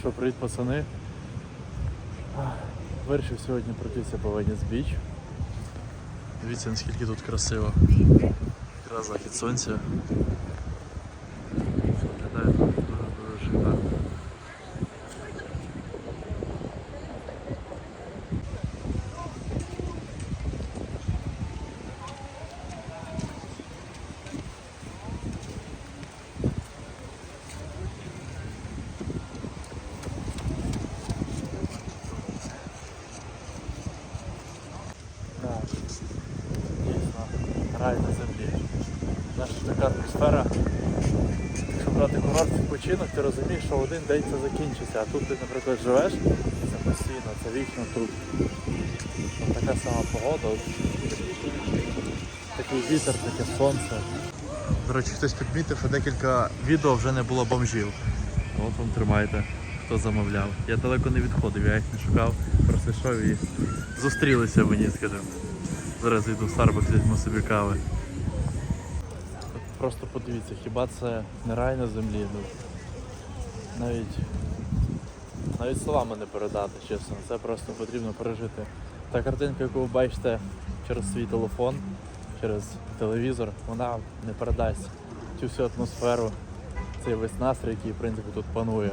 Що, привіт, пацани. Вирішив сьогодні пройтися по Венес Біч. Дивіться, наскільки тут красиво. Якраз захід сонця. Виглядає дуже-дуже шикарно. Так, дійсно, рай на землі. Знаєш, така атмосфера. Якщо брати курорт відпочинок, ти розумієш, що один день це закінчиться, а тут ти, наприклад, живеш, це постійно, це вічно тут. Там така сама погода, такий вітер, таке сонце. До речі, хтось підмітив, що декілька відео вже не було бомжів. От вам тримайте, хто замовляв. Я далеко не відходив, я їх не шукав, просто йшов і зустрілися мені, скажімо. Зараз йду в Starbucks, візьму собі кави. Просто подивіться, хіба це не рай на землі? Ну, навіть, навіть словами не передати, чесно. Це просто потрібно пережити. Та картинка, яку ви бачите через свій телефон, через телевізор, вона не передасть цю всю атмосферу, цей весь настрій, який в принципі тут панує.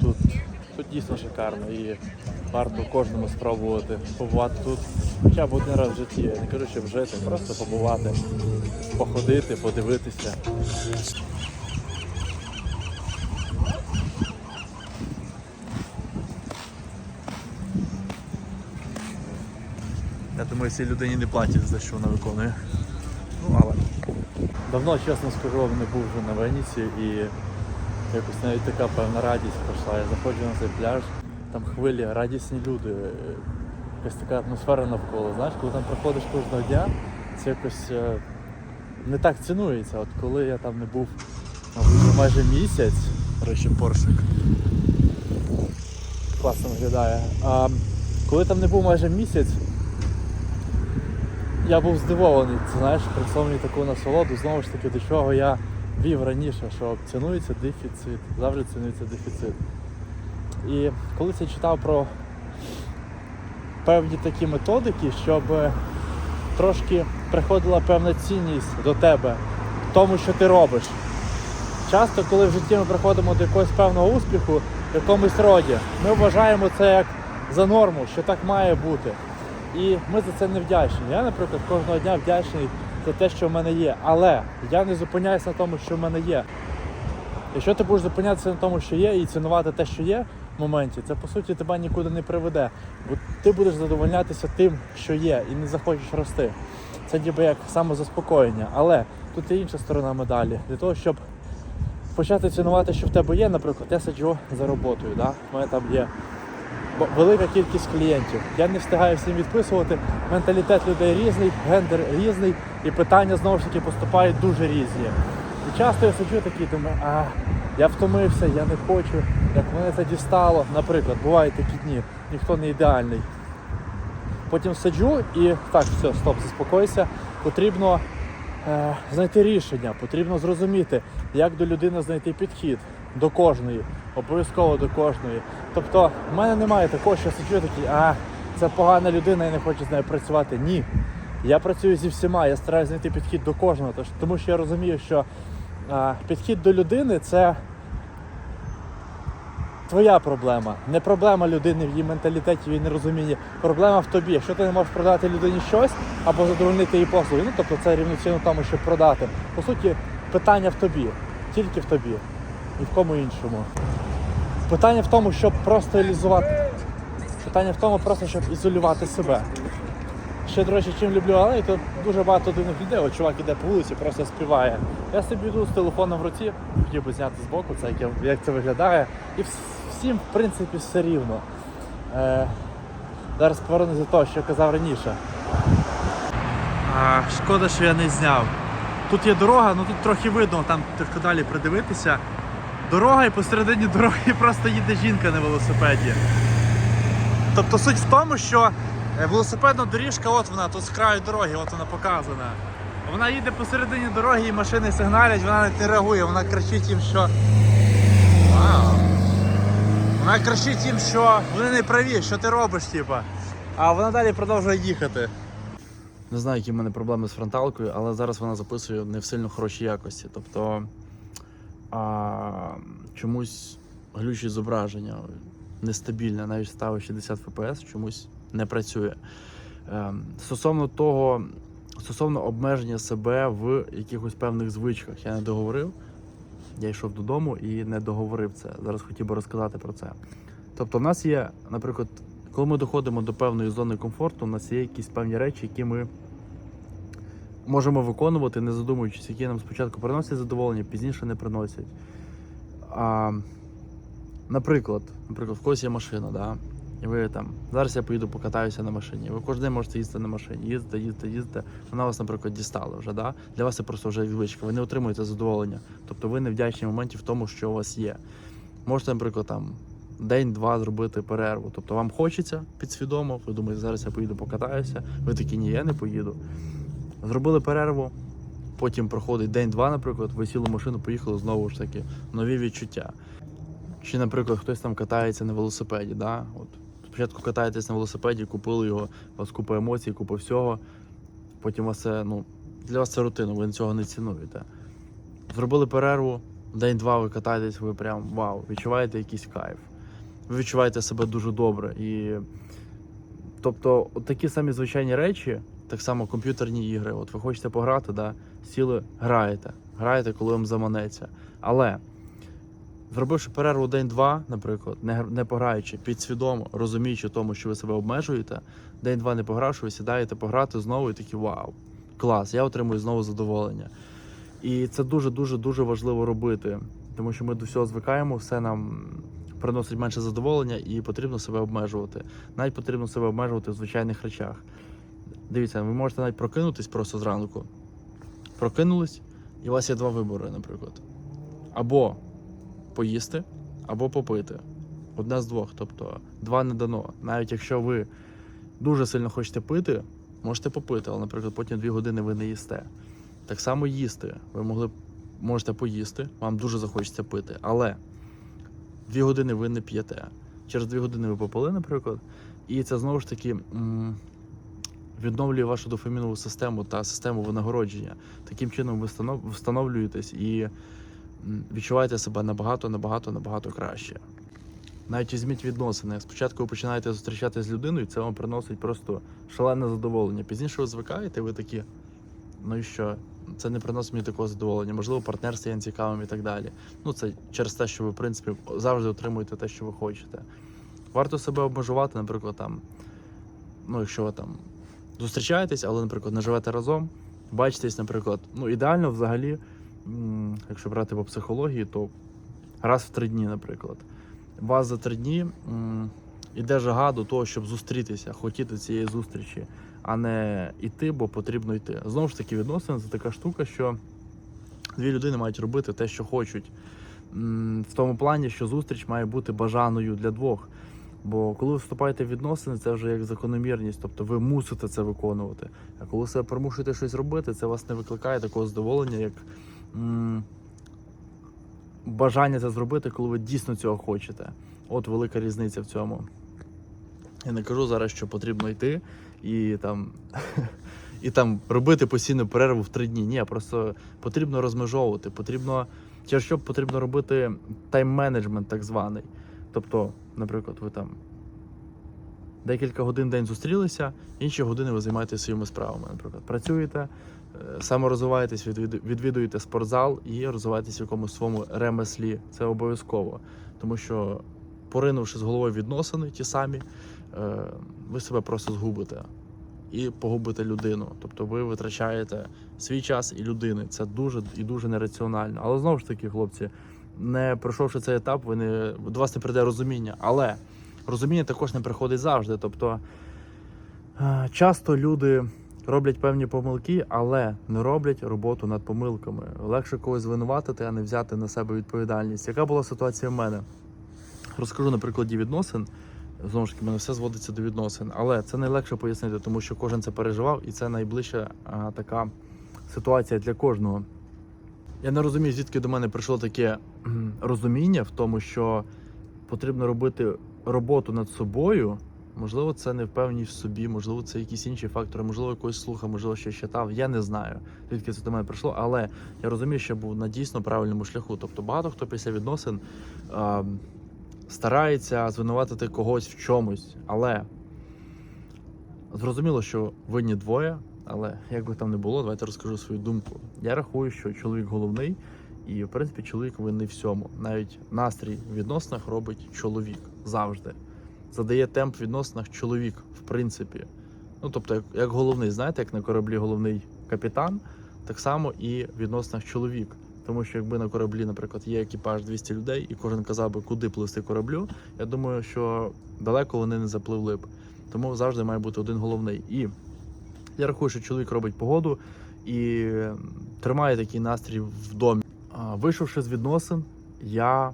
Тут, тут дійсно шикарно і варто кожному спробувати побувати тут хоча б один раз в житті. Я не кажу, щоб жити, просто побувати, походити, подивитися. Думаю, цій людині не платять за що вона виконує. Ну, але. Давно, чесно скажу, не був вже на Веніці і якось навіть така певна радість пройшла. Я заходжу на цей пляж, там хвилі, радісні люди, е, якась така атмосфера навколо. Знаєш, коли там приходиш кожного дня, це якось е, не так цінується. От коли я там не був мабуть, майже місяць, речі, поршик класно виглядає. А коли там не був майже місяць, я був здивований, це, знаєш, прийшов таку насолоду, знову ж таки, до чого я вів раніше, що цінується дефіцит, завжди цінується дефіцит. І коли я читав про певні такі методики, щоб трошки приходила певна цінність до тебе в тому, що ти робиш. Часто, коли в житті ми приходимо до якогось певного успіху в якомусь роді, ми вважаємо це як за норму, що так має бути. І ми за це не вдячні. Я, наприклад, кожного дня вдячний за те, що в мене є. Але я не зупиняюся на тому, що в мене є. Якщо ти будеш зупинятися на тому, що є, і цінувати те, що є в моменті, це по суті тебе нікуди не приведе. Бо ти будеш задовольнятися тим, що є, і не захочеш рости. Це ніби як самозаспокоєння. Але тут є інша сторона медалі. Для того, щоб почати цінувати, що в тебе є, наприклад, я сиджу за роботою. Да? У мене там є велика кількість клієнтів. Я не встигаю всім відписувати. Менталітет людей різний, гендер різний, і питання знову ж таки поступають дуже різні. І часто я сиджу такий, думаю, а я втомився, я не хочу, як мене це дістало. Наприклад, бувають такі дні, ніхто не ідеальний. Потім сиджу і так, все, стоп, заспокойся. Потрібно е, знайти рішення, потрібно зрозуміти, як до людини знайти підхід до кожної, обов'язково до кожної. Тобто, в мене немає такого, що я сиджу такий, а це погана людина, я не хочу з нею працювати. Ні. Я працюю зі всіма, я стараюся знайти підхід до кожного, тому що я розумію, що е, підхід до людини це твоя проблема, не проблема людини в її менталітеті, в її нерозумінні. Проблема в тобі. Якщо ти не можеш продати людині щось або задовольнити її послуги, ну тобто це рівноцінно тому, щоб продати. По суті, питання в тобі, тільки в тобі, ні в кому іншому. Питання в тому, щоб просто ілізувати. Питання в тому, просто щоб ізолювати себе. Ще, до речі, чим люблю алеї, то дуже багато дивних людей. От чувак іде по вулиці, просто співає. Я собі йду з телефоном в руці, хотів би зняти з боку, це як, як це виглядає. І всім, в принципі, все рівно. Е, зараз повернусь до того, що я казав раніше. А, шкода, що я не зняв. Тут є дорога, ну тут трохи видно, там трохи далі придивитися. Дорога і посередині дороги просто їде жінка на велосипеді. Тобто суть в тому, що е, велосипедна доріжка, от вона, тут з краю дороги, от вона показана. Вона їде посередині дороги і машини сигналять, вона навіть не реагує, вона кричить їм, що. Вау! Вона кричить їм, що вони не праві, що ти робиш, типа. А вона далі продовжує їхати. Не знаю, які в мене проблеми з фронталкою, але зараз вона записує не в сильно хорошій якості. Тобто а, чомусь глючить зображення, нестабільне, навіть ставив 60 FPS, чомусь не працює. Ем, стосовно того, стосовно обмеження себе в якихось певних звичках, я не договорив. Я йшов додому і не договорив це. Зараз хотів би розказати про це. Тобто, в нас є, наприклад, коли ми доходимо до певної зони комфорту, у нас є якісь певні речі, які ми можемо виконувати, не задумуючись, які нам спочатку приносять задоволення, пізніше не приносять. А, наприклад, наприклад, в когось є машина, да? і ви там, зараз я поїду покатаюся на машині. Ви кожен день можете їздити на машині, їздите, їздите, їздите. Вона вас, наприклад, дістала вже. Да? Для вас це просто вже звичка. Ви не отримуєте задоволення. Тобто ви не вдячні в моменті в тому, що у вас є. Можете, наприклад, там день-два зробити перерву. Тобто вам хочеться підсвідомо, ви думаєте, зараз я поїду покатаюся. Ви такі, ні, я не поїду. Зробили перерву, потім проходить день-два, наприклад, ви сіли машину, поїхали знову ж таки нові відчуття. Чи, наприклад, хтось там катається на велосипеді. Да? От, спочатку катаєтесь на велосипеді, купили його, у вас купа емоцій, купа всього. Потім вас це, ну, для вас це рутина, ви цього не цінуєте. Зробили перерву, день-два ви катаєтесь, ви прям вау, відчуваєте якийсь кайф. Ви відчуваєте себе дуже добре. І тобто, такі самі звичайні речі, так само комп'ютерні ігри. От ви хочете пограти, да, сіли, граєте. Граєте, коли вам заманеться. Але зробивши перерву день-два, наприклад, не, не пограючи, підсвідомо, розуміючи тому, що ви себе обмежуєте, день-два не погравши, ви сідаєте пограти знову і такі вау, клас, я отримую знову задоволення. І це дуже дуже дуже важливо робити, тому що ми до всього звикаємо, все нам приносить менше задоволення і потрібно себе обмежувати. Навіть потрібно себе обмежувати в звичайних речах. Дивіться, ви можете навіть прокинутись просто зранку. Прокинулись, і у вас є два вибори, наприклад. Або поїсти, або попити. Одне з двох. Тобто два не дано. Навіть якщо ви дуже сильно хочете пити, можете попити, але, наприклад, потім дві години ви не їсте. Так само їсти. Ви могли можете поїсти, вам дуже захочеться пити, але дві години ви не п'єте. Через дві години ви попили, наприклад, і це знову ж таки відновлює вашу дофамінову систему та систему винагородження. Таким чином ви встановлюєтесь і відчуваєте себе набагато, набагато, набагато краще. Навіть візьміть відносини. Спочатку ви починаєте зустрічатися з людиною, і це вам приносить просто шалене задоволення. Пізніше ви звикаєте, ви такі, ну і що? Це не приносить мені такого задоволення. Можливо, партнер стає цікавим і так далі. Ну, це через те, що ви, в принципі, завжди отримуєте те, що ви хочете. Варто себе обмежувати, наприклад, там, ну, якщо ви там зустрічаєтесь, але, наприклад, не живете разом, бачитесь, наприклад, ну, ідеально взагалі, якщо брати по психології, то раз в три дні, наприклад. Вас за три дні іде жага до того, щоб зустрітися, хотіти цієї зустрічі, а не йти, бо потрібно йти. Знову ж таки, відносини це така штука, що дві людини мають робити те, що хочуть. В тому плані, що зустріч має бути бажаною для двох. Бо коли вступаєте в відносини, це вже як закономірність, тобто ви мусите це виконувати. А коли себе примушуєте щось робити, це вас не викликає такого задоволення, як м, бажання це зробити, коли ви дійсно цього хочете. От велика різниця в цьому. Я не кажу зараз, що потрібно йти і там, і там робити постійну перерву в три дні. Ні, просто потрібно розмежовувати, потрібно через що потрібно робити тайм-менеджмент так званий. Тобто, наприклад, ви там декілька годин день зустрілися, інші години ви займаєтеся своїми справами. Наприклад, працюєте, е, саморозвиваєтесь, відвідуєте спортзал і розвиваєтесь в якомусь своєму ремеслі. Це обов'язково. Тому що, поринувши з головою відносини ті самі, е, ви себе просто згубите і погубите людину. Тобто ви витрачаєте свій час і людини. Це дуже і дуже нераціонально. Але знову ж таки, хлопці, не пройшовши цей етап, ви не, до вас не прийде розуміння. Але розуміння також не приходить завжди. Тобто е, часто люди роблять певні помилки, але не роблять роботу над помилками. Легше когось звинуватити, а не взяти на себе відповідальність. Яка була ситуація в мене? Розкажу на прикладі відносин. Знову ж таки, мене все зводиться до відносин, але це найлегше пояснити, тому що кожен це переживав, і це найближча а, така ситуація для кожного. Я не розумію, звідки до мене прийшло таке розуміння в тому, що потрібно робити роботу над собою. Можливо, це невпевненість в собі, можливо, це якісь інші фактори, можливо, якось слухав, можливо, ще читав. Я не знаю, звідки це до мене прийшло, але я розумію, що я був на дійсно правильному шляху. Тобто багато хто після відносин а, старається звинуватити когось в чомусь, але зрозуміло, що винні двоє, але як би там не було, давайте розкажу свою думку. Я рахую, що чоловік головний, і в принципі чоловік винний всьому. Навіть настрій в відносинах робить чоловік завжди. Задає темп в відносинах чоловік, в принципі. Ну, тобто, як, як головний, знаєте, як на кораблі головний капітан, так само і в відносинах чоловік. Тому що якби на кораблі, наприклад, є екіпаж 200 людей, і кожен казав би, куди пливти кораблю, я думаю, що далеко вони не запливли б. Тому завжди має бути один головний. І я рахую, що чоловік робить погоду і тримає такий настрій в домі. Вийшовши з відносин, я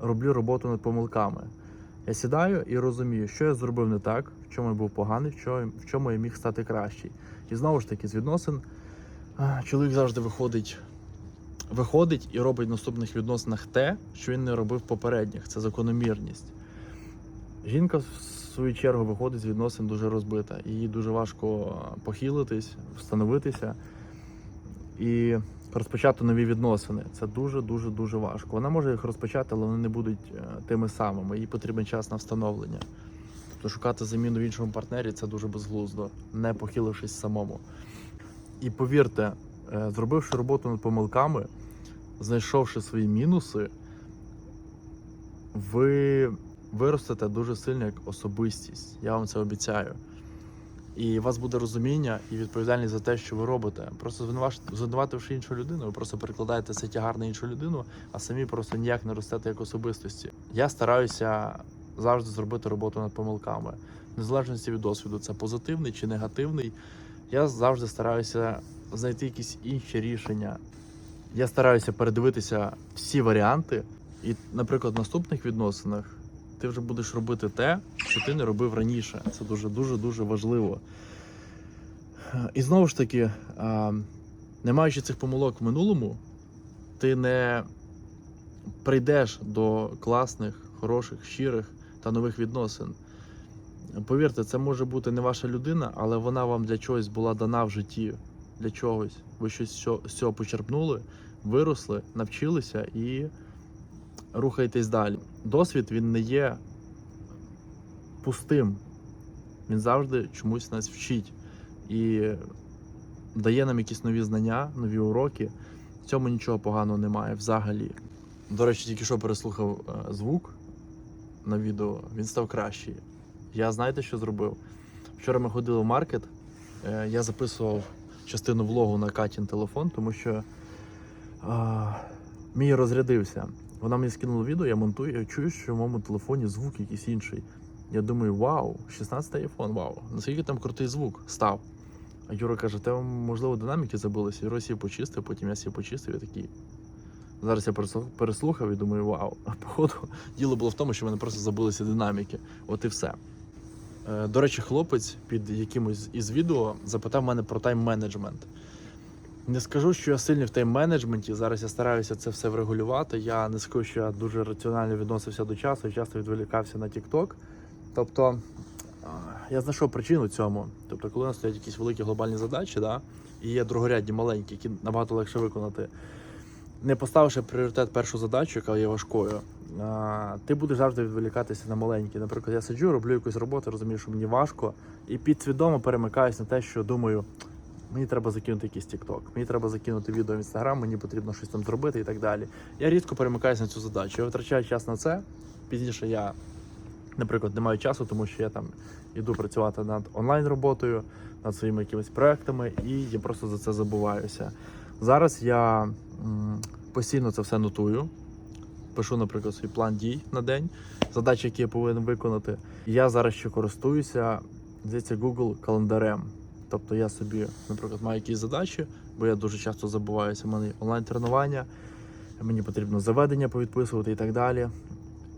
роблю роботу над помилками. Я сідаю і розумію, що я зробив не так, в чому я був поганий, в чому, я міг стати кращий. І знову ж таки, з відносин чоловік завжди виходить, виходить і робить в наступних відносинах те, що він не робив в попередніх. Це закономірність. Жінка, свою чергу, виходить з відносин дуже розбита. Їй дуже важко похилитись, встановитися і розпочати нові відносини. Це дуже дуже дуже важко. Вона може їх розпочати, але вони не будуть е, тими самими. Їй потрібен час на встановлення. Тобто шукати заміну в іншому партнері це дуже безглуздо, не похилившись самому. І повірте, е, зробивши роботу над помилками, знайшовши свої мінуси, ви виростете дуже сильно як особистість. Я вам це обіцяю. І у вас буде розуміння і відповідальність за те, що ви робите. Просто звинувативши іншу людину, ви просто перекладаєте цей тягар на іншу людину, а самі просто ніяк не ростете як особистості. Я стараюся завжди зробити роботу над помилками, в незалежності від досвіду, це позитивний чи негативний. Я завжди стараюся знайти якісь інші рішення. Я стараюся передивитися всі варіанти, і, наприклад, в наступних відносинах ти вже будеш робити те, що ти не робив раніше. Це дуже дуже дуже важливо. І знову ж таки, не маючи цих помилок в минулому, ти не прийдеш до класних, хороших, щирих та нових відносин. Повірте, це може бути не ваша людина, але вона вам для чогось була дана в житті. Для чогось. Ви щось з цього почерпнули, виросли, навчилися і рухаєтесь далі. Досвід він не є пустим. Він завжди чомусь нас вчить і дає нам якісь нові знання, нові уроки. В цьому нічого поганого немає взагалі. До речі, тільки що переслухав е, звук на відео, він став кращий. Я знаєте, що зробив? Вчора ми ходили в маркет, е, я записував частину влогу на Катін телефон, тому що а, мій розрядився. Вона мені скинула відео, я монтую, я чую, що в моєму телефоні звук якийсь інший. Я думаю, вау, 16-й iPhone, вау, наскільки там крутий звук став. А Юра каже, те можливо динаміки забилися. Юра сів почистив, потім я сів почистив, я такий. Зараз я переслухав і думаю, вау. А походу, діло було в тому, що в мене просто забилися динаміки. От і все. Е, До речі, хлопець під якимось із відео запитав мене про тайм-менеджмент. Не скажу, що я сильний в тайм-менеджменті. Зараз я стараюся це все врегулювати. Я не скажу, що я дуже раціонально відносився до часу і часто відволікався на TikTok. Тобто я знайшов причину цьому. Тобто, коли у нас стоять якісь великі глобальні задачі, да, і є другорядні маленькі, які набагато легше виконати, не поставивши пріоритет першу задачу, яка є важкою, ти будеш завжди відволікатися на маленькі. Наприклад, я сиджу, роблю якусь роботу, розумію, що мені важко, і підсвідомо перемикаюсь на те, що думаю, мені треба закинути якийсь TikTok, мені треба закинути відео в Instagram, мені потрібно щось там зробити і так далі. Я рідко перемикаюся на цю задачу. Я витрачаю час на це. Пізніше я, наприклад, не маю часу, тому що я там іду працювати над онлайн-роботою, над своїми якимись проектами, і я просто за це забуваюся. Зараз я постійно це все нотую. Пишу, наприклад, свій план дій на день, задачі, які я повинен виконати. Я зараз ще користуюся, здається, Google календарем. Тобто я собі, наприклад, маю якісь задачі, бо я дуже часто забуваюся. У мене онлайн-тренування, мені потрібно заведення повідписувати і так далі.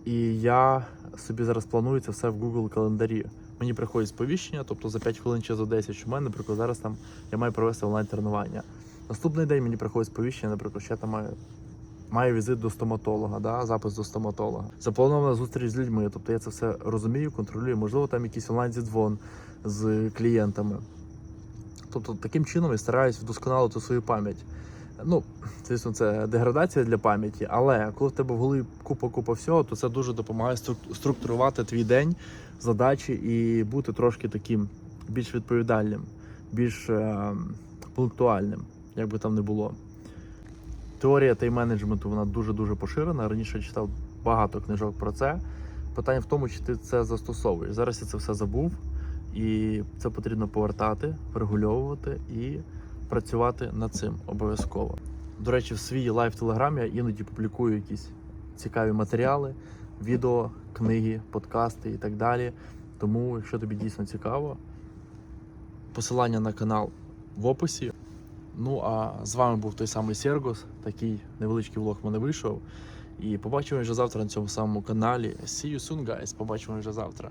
І я собі зараз планую це все в Google календарі. Мені приходять сповіщення, тобто за 5 хвилин чи за 10, що в мене, наприклад, зараз там я маю провести онлайн-тренування. Наступний день мені приходить сповіщення, наприклад, що я там маю маю візит до стоматолога, да, запис до стоматолога. Запланована зустріч з людьми. Тобто я це все розумію, контролюю. Можливо, там якийсь онлайн зідзвон з клієнтами. Тобто таким чином я стараюсь вдосконалити свою пам'ять. Ну, звісно, це деградація для пам'яті, але коли в тебе в голові купа-купа всього, то це дуже допомагає структурувати твій день, задачі і бути трошки таким більш відповідальним, більш е, пунктуальним, як би там не було. Теорія тайм-менеджменту вона дуже-дуже поширена. Раніше читав багато книжок про це. Питання в тому, чи ти це застосовуєш. Зараз я це все забув, і це потрібно повертати, врегульовувати і працювати над цим обов'язково. До речі, в свій лайв телеграм я іноді публікую якісь цікаві матеріали, відео, книги, подкасти і так далі. Тому, якщо тобі дійсно цікаво, посилання на канал в описі. Ну а з вами був той самий Сергос. Такий невеличкий влог в мене вийшов. І побачимо вже завтра на цьому самому каналі. See you soon, guys. Побачимо вже завтра.